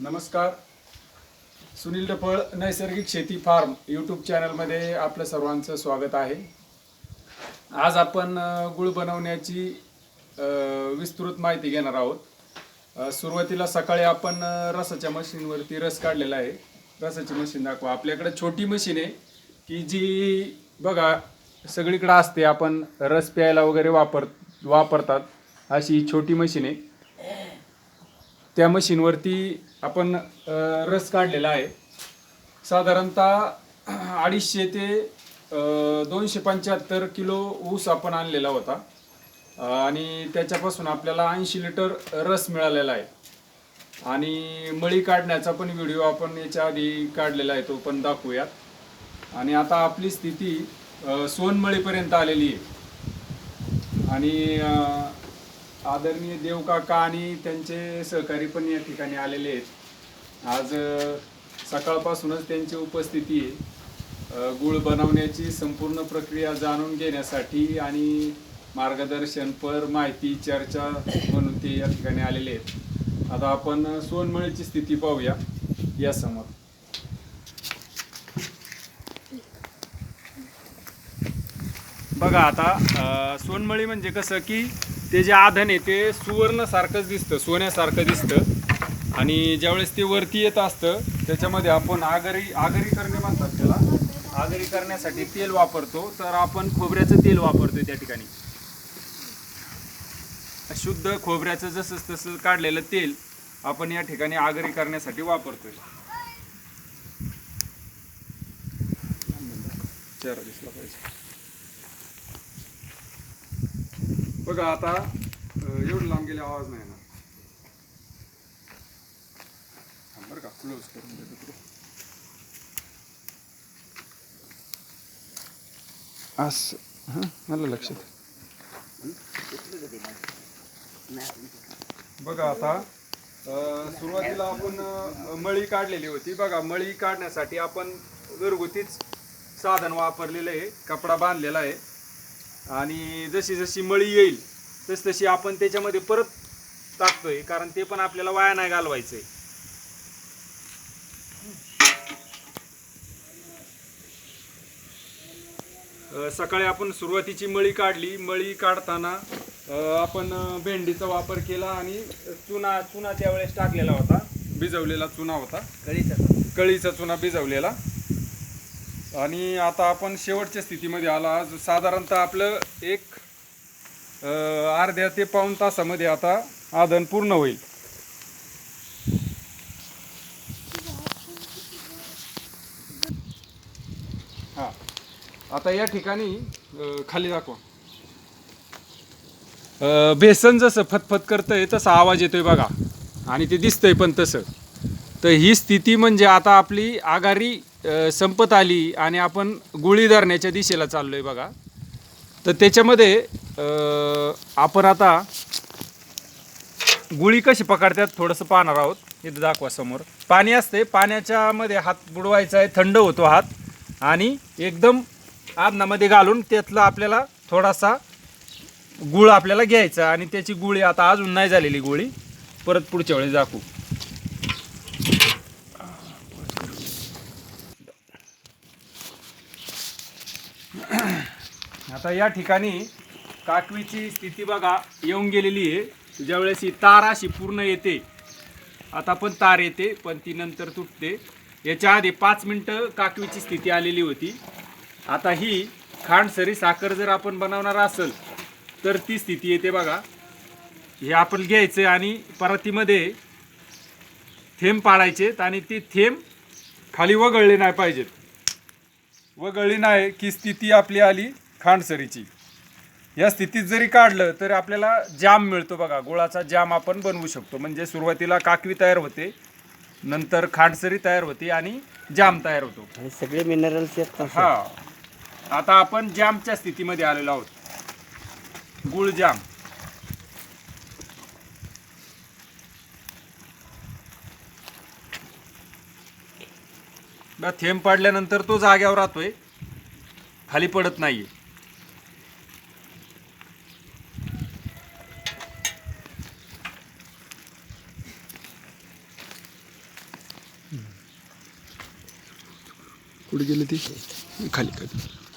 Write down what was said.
नमस्कार. सुनील डफळ नैसर्गिक शेती फार्म यूट्यूब चॅनलमध्ये आपलं सर्वांचं स्वागत आहे. आज आपण गुळ बनवण्याची विस्तृत माहिती घेणार आहोत. सुरुवातीला सकाळी आपण रसाच्या मशीनवरती रस काढलेला आहे. रसाची मशीन दाखवा. आपल्याकडे छोटी मशीन आहे की जी बघा सगळीकडे असते. आपण रस प्यायला वगैरे वापर वापरतात. अशी छोटी मशीन आहे. त्या मशीनवरती आपण रस काढलेला आहे. साधारणतः अडीचशे ते दोनशे पंच्याहत्तर किलो ऊस आपण आणलेला होता. आणि त्याच्यापासून आपल्याला ऐंशी लिटर रस मिळालेला आहे. आणि मळी काढण्याचा पण व्हिडिओ आपण याच्या आधी काढलेला आहे तो पण दाखवूयात. आणि आता आपली स्थिती सोनमळीपर्यंत आलेली आहे. आणि आदरणीय देवकाका आणि त्यांचे सहकारी पण या ठिकाणी आलेले आहेत. आज सकाळपासूनच त्यांची उपस्थिती आहे. गुळ बनवण्याची संपूर्ण प्रक्रिया जाणून घेण्यासाठी आणि मार्गदर्शनपर माहिती चर्चा म्हणून ते या ठिकाणी आलेले आहेत. आता आपण सोनमळीची स्थिती पाहूया. या समोर. बघा आता सोनमळी म्हणजे कसं की ते जे आधन आहे ते सुवर्णसारखंच दिसतं सोन्यासारखं दिसतं. आणि ज्यावेळेस ते वरती येत असतं त्याच्यामध्ये आपण आगरी आगरी करणे म्हणतात त्याला. आगरी करण्यासाठी तेल वापरतो तर आपण खोबऱ्याचं तेल वापरतो त्या ठिकाणी. शुद्ध खोबऱ्याचं जसं तसं काढलेलं तेल आपण या ठिकाणी आगरी करण्यासाठी वापरतोय. चेहरा दिसला पाहिजे. बघा आता एवढं लांब गेले आवाज नाही ना बरं का क्लोज करून देतो असं हां मला लक्षात. बघा आता सुरुवातीला आपण मळी काढलेली होती. बघा मळी काढण्यासाठी आपण घरगुतीच साधन वापरलेलं आहे कपडा बांधलेला आहे. आणि जशी जशी मळी येईल तस तशी आपण त्याच्यामध्ये परत टाकतोय कारण ते पण आपल्याला वाया नाही घालवायचंय. सकाळी आपण सुरुवातीची मळी काढली. मळी काढताना आपण भेंडीचा वापर केला आणि चुना चुना त्यावेळेस टाकलेला होता. भिजवलेला चुना होता. कळीचा चुना भिजवलेला. आणि आता आपण शेवटच्या स्थितीमध्ये आला. आज साधारणतः आपलं एक अर्ध्या ते पाऊण तासामध्ये आता आदन पूर्ण होईल. हा. आता या ठिकाणी खाली दाखवा. बेसन जसं फतफत करतंय तसा आवाज येतोय बघा. आणि ते दिसतंय पण तसं. तर ही स्थिती म्हणजे आता आपली आघारी संपत आली आणि आपण गुळी धरण्याच्या दिशेला चाललो आहे बघा. तर त्याच्यामध्ये आपण आता गुळी कशी पकडतात थोडंसं पाहणार आहोत. इथं दाखवा समोर. पाणी असते पाण्याच्यामध्ये हात बुडवायचा आहे थंड होतो हात. आणि एकदम आदनामध्ये घालून त्यातलं आपल्याला थोडासा गुळ आपल्याला घ्यायचा आणि त्याची गुळी आता अजून नाही झालेली गुळी. परत पुढच्या वेळेस दाखवू. आता या ठिकाणी काकवीची स्थिती बघा येऊन गेलेली आहे. ज्यावेळेस ही तार अशी पूर्ण येते आता पण तार येते पण ती नंतर तुटते. याच्या आधी पाच मिनटं काकवीची स्थिती आलेली होती. आता ही खांडसरी साखर जर आपण बनवणार असेल तर ती स्थिती येते बघा. हे आपण घ्यायचं आणि परातीमध्ये थेंब पाडायचेत आणि ती थेंब खाली वगळले नाही पाहिजेत. वगळली नाही की स्थिती आपली आली. खांडसरीची. या स्थितीत जरी काढलं तर आपल्याला जाम मिळतो बघा. गुळाचा जाम आपण बनवू शकतो. म्हणजे सुरुवातीला काकवी तयार होते नंतर खांडसरी तयार होते आणि जाम तयार होतो. आणि सगळे मिनरल्स हा. आता आपण जामच्या स्थितीमध्ये आलेलो आहोत. गुळ जाम. थेंब पाडल्यानंतर तो जाग्यावर राहतोय. खाली पडत नाहीये. कुठे गेली ती खाली खाली.